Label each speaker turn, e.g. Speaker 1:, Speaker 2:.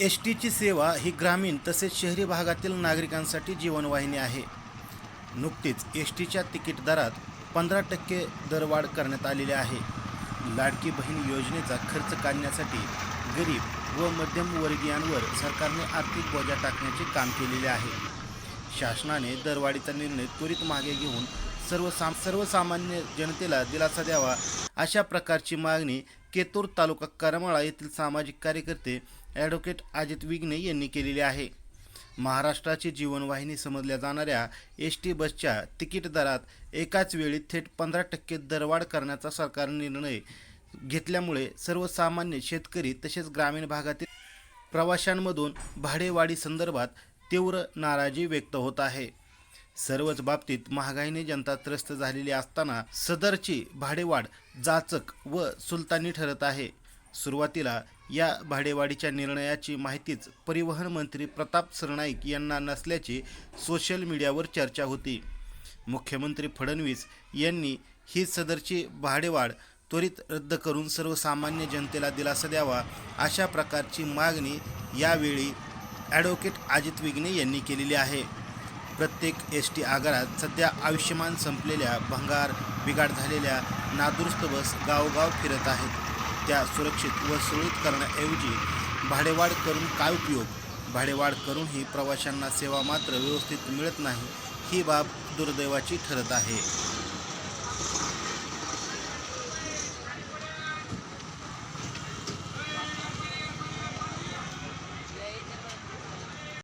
Speaker 1: S टीची सेवा ही ग्रामीण तसेच शहरी भागातील नागरिकांसाठी जीवनवाहिनी आहे. नुकतीच एस टीच्या तिकीट दरात पंधरा टक्के दरवाढ करण्यात आलेली आहे. लाडकी बहीण योजनेचा खर्च काढण्यासाठी गरीब व मध्यमवर्गीयांवर सरकारने आर्थिक बोजा टाकण्याचे काम केलेले आहे. शासनाने दरवाढीचा निर्णय त्वरित मागे घेऊन सर्वसाम सर्वसामान्य जनतेला दिलासा द्यावा अशा प्रकारची मागणी केतूर तालुका करमाळा येथील सामाजिक कार्यकर्ते ॲडव्होकेट अजित विघ्ने यांनी केलेली आहे. महाराष्ट्राची जीवनवाहिनी समजल्या जाणाऱ्या एस टी बसच्या तिकीट दरात एकाच वेळी थेट पंधरा टक्के दरवाढ करण्याचा सरकार निर्णय घेतल्यामुळे सर्वसामान्य शेतकरी तसेच ग्रामीण भागातील प्रवाशांमधून भाडेवाढी संदर्भात तीव्र नाराजी व्यक्त होत आहे. सर्वच बाबतीत महागाईने जनता त्रस्त झालेली असताना सदरची भाडेवाढ जाचक व सुलतानी ठरत आहे. सुरुवातीला या भाडेवाढीच्या निर्णयाची माहितीच परिवहन मंत्री प्रताप सरनाईक यांना नसल्याची सोशल मीडियावर चर्चा होती. मुख्यमंत्री फडणवीस यांनी ही सदरची भाडेवाढ त्वरित रद्द करून सर्वसामान्य जनतेला दिलासा द्यावा अशा प्रकारची मागणी यावेळी ॲडव्होकेट अजित विघ्ने यांनी केलेली आहे. प्रत्येक एस टी आगारात सध्या आयुष्यमान संपलेल्या भंगार बिघाड झालेल्या नादुरुस्त बस गावोगाव फिरत आहेत. त्या सुरक्षित व सुरळीत करण्याऐवजी भाडेवाढ करून काय उपयोग? भाडेवाढ करूनही प्रवाशांना सेवा मात्र व्यवस्थित मिळत नाही ही बाब दुर्दैवाची ठरत आहे.